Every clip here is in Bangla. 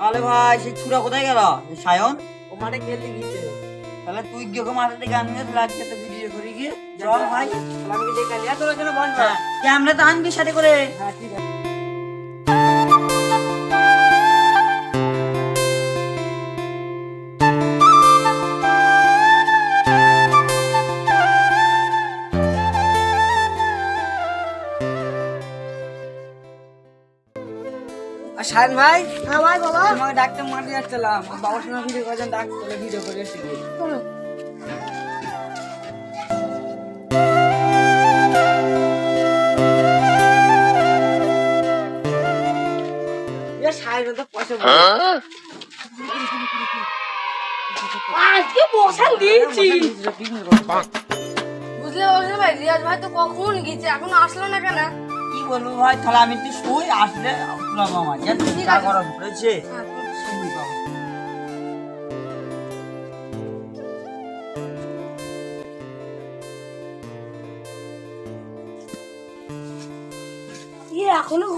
তাহলে ভাই সেই ছুরা কোথায় গেল? সায়ন? ও মাঠে খেলতে গিয়েছে। তাহলে তুই গিয়ে ওকে মাঠে গান নিয়ে তাহলে আজকে তো ভিডিও করে গিয়ে। চল ভাই আমি দেখে নিয়ে তোর জন্য বল হ্যাঁ, ক্যামেরা তো আনবি সাথে করে। হ্যাঁ ঠিক আছে। আর শায়ন ভাই? হ্যাঁ ভাই বলো। তোমাকে ডাক্তার মাঠে যাচ্ছিলাম। বাবার সঙ্গে ভিডিও করেছেন ডাক্তার ভিডিও করে এসে গিয়ে চলো এ শায়ন তো পয়সা আজকে বসান দিয়েছি। বুঝলে ভাই রিয়াজ ভাই তো কখন গেছে? এখনও আসলো না কেন? কি বলব ভাই? তাহলে আমি তুই শুই আসলে তুলাবো আমার তুই ঠিক গরম পড়েছে এখনও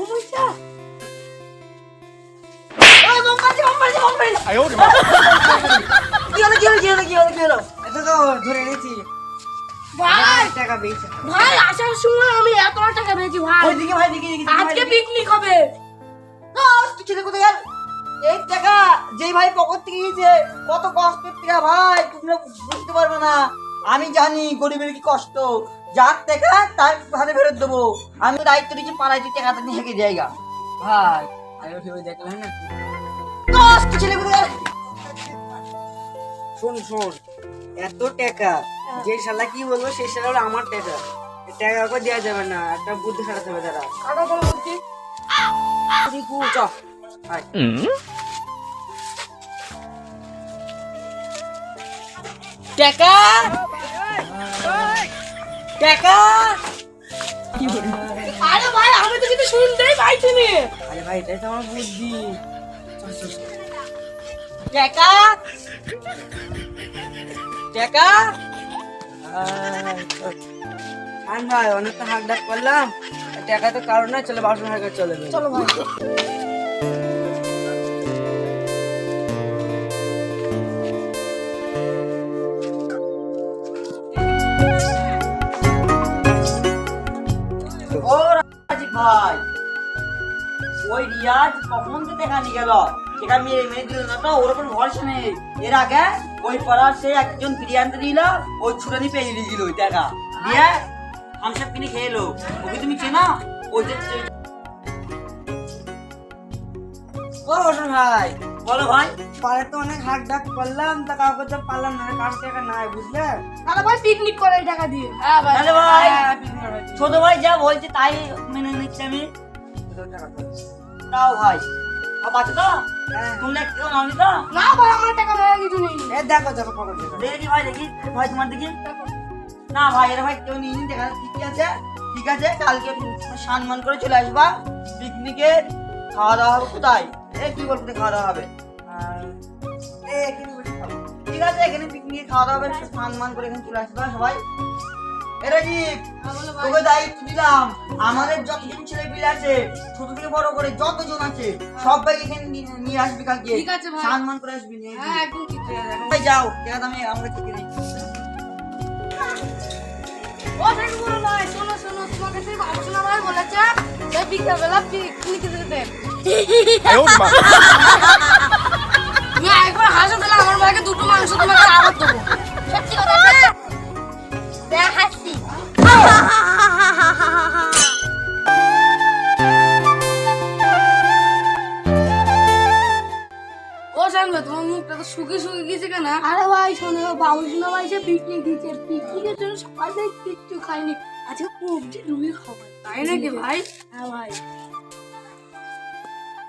পেয়েছে। ভাই আসার সময় আমি এত টাকা পেয়েছি। ভাই পকেট থেকে গিয়েছে কত কষ্টের টাকা ভাই তোমরা বুঝতে পারবে না। আমি জানি গরিবের কি কষ্ট। যার টাকা তার হাতে ফেরত দেবো। আমি দায়িত্ব নিয়েছি পাড়ায় তুই টাকাটা নিয়ে হেঁকে জায়গা। ভাই আরে ওঠে ওই দেখলে না? কষ্ট ছেলে শোন শোন এত টাকা। যে শালা কি বলব সেই শালা আমার টাকা। টাকা ওকে দেওয়া যাবে না একটা বুদ্ধি খাটাতে হবে তারা। কাটা বলে বলছি রিকু চ আয়। টাকা টাকা আরে ভাই আমি তো কিছু শুনতেই পাইছি নি। আরে ভাই এটাই তো আমার বুদ্ধি। টাকা টাকা ভাই অনেক তো হাক ডাক করলাম। টাকা তো কারণ না চলে বাসন হাঁকা চলে। চলো ভাই। ভাই ওই রিয়াজ কখন তো দেখানি গেল? সেটা মেরে মেরে দিল না তো ওর ওপর ভরসা নেই। এর আগে ওই পাড়ার সে একজন বিরিয়ানি দিল ওই ছুটানি পেয়ে দিয়েছিল ওই টাকা। দিয়ে হামসাপ কিনে খেয়ে এলো। ওকে তুমি চেনা? ওই যে ভাই। বলো ভাই। পাড়ে তো অনেক হাক ডাক করলাম তা কাউকে তো পারলাম না কারণ টাকা নাই বুঝলে? তাহলে ভাই পিকনিক করে এই টাকা দিয়ে। হ্যাঁ ভাই। তাহলে ভাই হ্যাঁ, পিকনিক হবে। ছোট ভাই যা বলছে তাই মেনে নিচ্ছি আমি। তাও ভাই। আছে তো? হ্যাঁ। তুমি তো? না ভাই আমার টাকা মেয়ে কিছু নেই। এ দেখো দেখো পকেট দেখি ভাই দেখি। ভাই তোমার দেখি। না ভাই এরা ভাই কেউ নিয়ে দেখা ঠিক আছে। ঠিক আছে কালকে সম্মান করে চলে আসবা। পিকনিকে খাওয়া দাওয়া কোথায়? এ কি খাওয়া দাওয়া হবে? এ কি ঠিক আছে এখানে পিকনিকে খাওয়া দাওয়া হবে করে এখানে চলে আসবা সবাই? এরা জি তোকে দায়িত্ব দিলাম। আমাদের যতজন ছেলে পিলে আছে ছোট থেকে বড় করে যতজন আছে সবাই এখানে নিয়ে- আসবি কালকে। ঠিক আছে ভাই। সম্মান করে আসবি নিয়ে হ্যাঁ যাও দেখা আমি আমরা দেখো বলো শোনো ভাই বলেছে এই বিকেলবেলা পিকনিক যেতে। তুমি একবার হাসো তাহলে আমার ভাইকে দুটো মাংস তোমাকে আবার দেবো। সত্যি কথা হাসি শুকিয়ে শুকিয়ে গেছে কেন? আরে ভাই শোনো বাবুসোনা ভাই সে পিকনিক দিচ্ছে পিকনিকের জন্য সকাল থেকে কিচ্ছু খাইনি আজকে কবজি ডুবি খাবার। তাই নাকি ভাই? হ্যাঁ ভাই।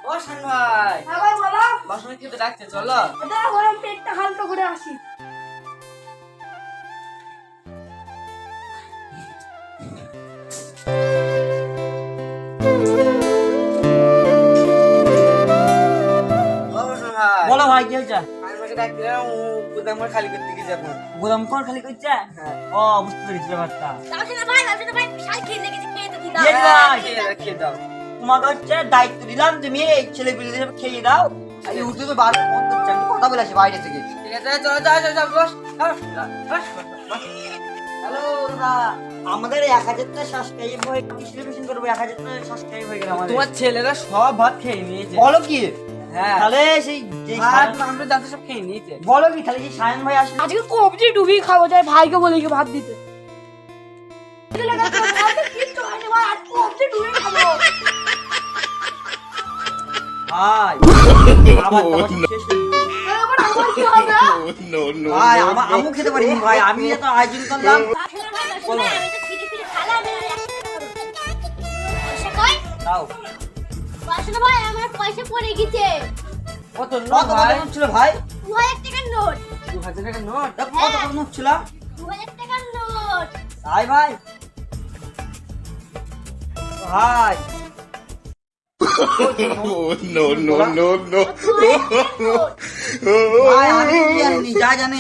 ও শান ভাই। হ্যাঁ ভাই বলো। বাসন খেতে ডাকছে চলো। এটা গরম পেটটা হালকা করে আসি। ভাই। বলো ভাই কি হয়েছে? আমাকে ডাক ও গুদাম ঘর খালি করতে গিয়ে যাব। গোদাম কোন খালি করছে? হ্যাঁ। ও বুঝতে পেরেছি ব্যাপারটা। তাহলে ভাই তাহলে ভাই বিশাল খেয়ে লেগেছে খেয়ে তো দিদা খেয়ে দাও, খেয়ে দাও তোমাকে হচ্ছে দায়িত্ব দিলাম তুমি এই ছেলে পিলে খেয়ে দাও। এই উঠতে তো বার ফোন করছে আমি কথা বলে আসি বাইরে থেকে। ঠিক আছে চলো যাও যাও যাও বস। হ্যালো দাদা আমাদের এক হাজার টাকা সাবস্ক্রাইব হয়ে সেলিব্রেশন করব? এক হাজার টাকা সাবস্ক্রাইব হয়ে গেল আমাদের। তোমার ছেলেরা সব ভাত খেয়ে নিয়েছে। বলো কি? হ্যাঁ তাহলে সেই ভাত সায়ন- মাংস সব খেয়ে নিয়েছে বলো কি তাহলে সেই সায়ন ভাই আসলে আজকে কবজি ডুবি খাব যাই ভাইকে বলে কি ভাত দিতে। ভাই আজ কবজি ডুবি খাব ভাই আবার শেষ হয়ে গেলো। এবার আমার কি হবে no, no, ভাই no, আমার no. আমু খেতে পারিনি ভাই আমি এত আয়োজন করলাম। বলো। দাও ভাই আমার পয়সা পড়ে গেছে। কত কত নোট কত ভাই? নোট ছিল ভাই? দু হাজার টাকার নোট। দু হাজার টাকার নোট? তা কত কত নোট ছিল? দু হাজার টাকার নোট। তাই ভাই। ভাই। ভাই আমি জানি যা জানি